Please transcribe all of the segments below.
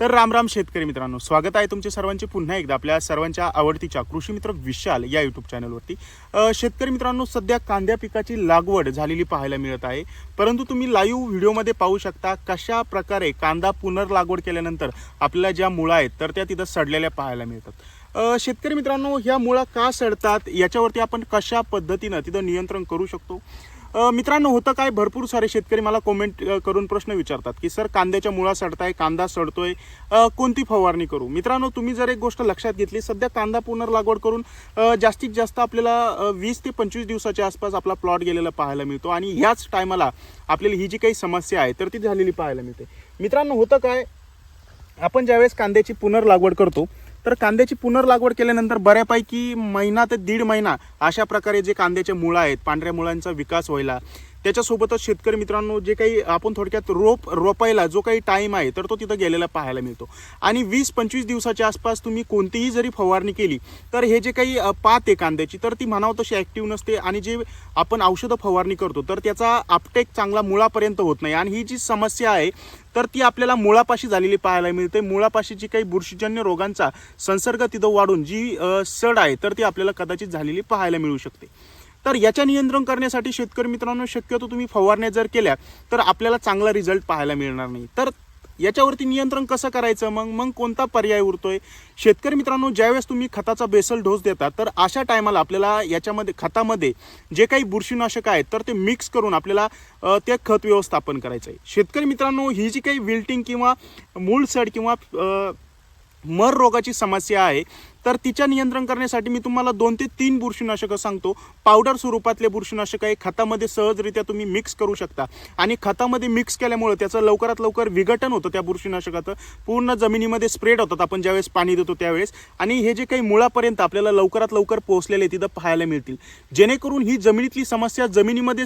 तर राम राम शेतकरी मित्रांनो स्वागत आहे तुमचे सर्वांचे पुन्हा एकदा आपल्या सर्वांच्या आवडतीच्या कृषी मित्र विशाल या युट्यूब चॅनलवरती शेतकरी मित्रांनो सध्या कांद्या पिकाची लागवड झालेली पाहायला मिळत आहे. परंतु तुम्ही लाईव्ह व्हिडिओमध्ये पाहू शकता कशा प्रकारे कांदा पुनर्लागवड केल्यानंतर आपल्याला ज्या मुळा आहेत तर त्या तिथं सडलेल्या पाहायला मिळतात. शेतकरी मित्रांनो ह्या मुळा का सडतात? याच्यावरती आपण कशा पद्धतीनं तिथं नियंत्रण करू शकतो? मित्रांनो होतं काय? भरपूर सारे शेतकरी मला कमेंट करून प्रश्न विचारतात की सर कांद्याच्या मुळा सडताय कांदा सडतोय कोणती फवारणी करू? मित्रांनो तुम्ही जर एक गोष्ट लक्षात घेतली सध्या कांदा पुनर्लागवड करून जास्तीत जास्त आपल्याला वीस ते पंचवीस दिवसाच्या आसपास आपला प्लॉट गेलेला पाहायला मिळतो आणि ह्याच टायमाला आपल्याला ही जी काही समस्या आहे तर ती झालेली पाहायला मिळते. मित्रांनो होतं काय? आपण ज्यावेळेस कांद्याची पुनर्लागवड करतो तर कांद्याची पुनर्लागवड केल्यानंतर बऱ्यापैकी महिना ते दीड महिना अशा प्रकारे जे कांद्याचे मुळं आहेत पांढऱ्या मुळांचा विकास व्हायला त्याच्यासोबतच शेतकरी मित्रांनो जे काही आपण थोडक्यात रोप रोपायला जो काही टाईम आहे तर तो तिथं गेलेला पाहायला मिळतो. आणि वीस पंचवीस दिवसाच्या आसपास तुम्ही कोणतीही जरी फवारणी केली तर हे जे काही पात आहे कांद्याची तर ती म्हणावं तशी ॲक्टिव्ह नसते आणि जे आपण औषधं फवारणी करतो तर त्याचा अपटेक चांगला मुळापर्यंत होत नाही. आणि ही जी समस्या आहे तर ती आपल्याला मुळापाशी झालेली पाहायला मिळते. मुळापाशी जी काही बुरशीजन्य रोगांचा संसर्ग तिथं वाढून जी सड आहे तर ती आपल्याला कदाचित झालेली पाहायला मिळू शकते. तर याच्या नियंत्रण करण्यासाठी शेतकरी मित्रांनो शक्यतो तुम्ही फवारण्या जर केल्या तर आपल्याला चांगला रिझल्ट पाहायला मिळणार नाही. तर याच्यावरती नियंत्रण कसं करायचं? मग मग कोणता पर्याय उरतोय? शेतकरी मित्रांनो ज्यावेळेस तुम्ही खताचा बेसल डोस देता तर अशा टायमाला आपल्याला याच्यामध्ये खतामध्ये जे काही बुरशीनाशक आहेत तर ते मिक्स करून आपल्याला ते खत व्यवस्थापन करायचं आहे शेतकरी मित्रांनो ही जी काही विल्टिंग किंवा मूळसड किंवा मर रोगाची समस्या आहे. तर तिच्या नियंत्रण करण्यासाठी मी तुम्हाला दोन ते तीन बुरशीनाशकं सांगतो. पावडर स्वरूपातले बुरशीनाशक हे खतामध्ये सहजरित्या तुम्ही मिक्स करू शकता. आणि खतामध्ये मिक्स केल्यामुळे त्याचं लवकरात लवकर विघटन होतं त्या बुरशीनाशकाचं. पूर्ण जमिनीमध्ये स्प्रेड होतात आपण ज्यावेळेस पाणी देतो त्यावेळेस. आणि हे जे काही मुळापर्यंत आपल्याला लवकरात लवकर पोहोचलेले तिथं पाहायला मिळतील. जेणेकरून ही जमिनीतली समस्या जमिनीमध्ये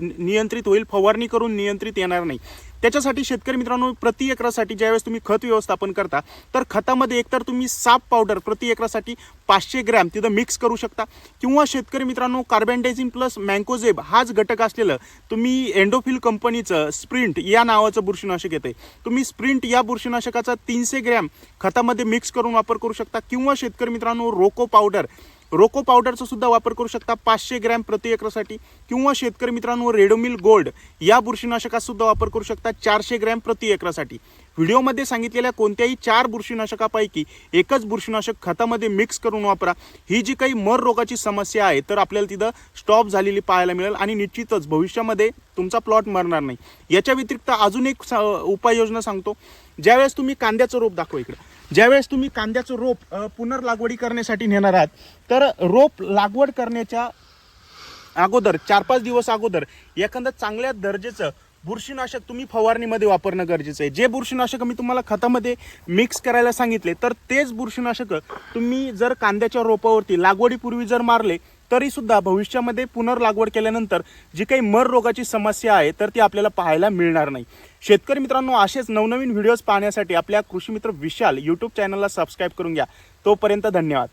नियंत्रित होईल फवारणी करून नियंत्रित येणार नाही. त्याच्यासाठी शेतकरी मित्रांनो प्रति एकरासाठी ज्यावेळेस तुम्ही खत व्यवस्थापन करता तर खतामध्ये एकतर तुम्ही साप पावडर प्रति एकरासाठी पाचशे ग्रॅम तिथं मिक्स करू शकता. किंवा शेतकरी मित्रांनो कार्बेंडायझिन प्लस मँकोझेब हाच घटक असलेलं तुम्ही एंडोफिल कंपनीचं स्प्रिंट या नावाचं बुरशीनाशक येते तुम्ही स्प्रिंट या बुरशीनाशकाचा तीनशे ग्रॅम खतामध्ये मिक्स करून वापर करू शकता. किंवा शेतकरी मित्रांनो रोको पावडर रोको पावडरचा सुद्धा वापर करू शकता पाचशे ग्रॅम प्रति एकरासाठी. किंवा शेतकरी मित्रांनो रेडोमिल गोल्ड या बुरशीनाशकाचा सुद्धा वापर करू शकता चारशे ग्रॅम प्रति एकरासाठी. व्हिडिओमध्ये सांगितलेल्या कोणत्याही चार बुरशीनाशकापैकी एकच बुरशीनाशक खतामध्ये मिक्स करून वापरा. ही जी काही मर रोगाची समस्या आहे तर आपल्याला तिथं स्टॉप झालेली पाहायला मिळेल आणि निश्चितच भविष्यामध्ये तुमचा प्लॉट मरणार नाही. याच्या व्यतिरिक्त अजून एक उपाययोजना सांगतो. ज्यावेळेस तुम्ही कांद्याचं रोप दाखवा इकडं. ज्यावेळेस तुम्ही कांद्याचं रोप पुनर्लागवडी करण्यासाठी नेणार आहात तर रोप लागवड करण्याच्या अगोदर चार पाच दिवस अगोदर एखादं चांगल्या दर्जेचं बुरशीनाशक तुम्ही फवारणीमध्ये वापरणं गरजेचं आहे. जे बुरशीनाशक मी तुम्हाला खतामध्ये मिक्स करायला सांगितले तर तेच बुरशीनाशक तुम्ही जर कांद्याच्या रोपावरती लागवडीपूर्वी जर मारले तरीसुद्धा भविष्यामध्ये पुनर्लागवड केल्यानंतर जी काही मर रोगाची समस्या आहे तर ती आपल्याला पाहायला मिळणार नाही. शेतकरी मित्रांनो असेच नवनवीन व्हिडिओज पाहण्यासाठी आपल्या कृषी मित्र विशाल यूट्यूब चॅनलला सबस्क्राईब करून घ्या. तोपर्यंत धन्यवाद.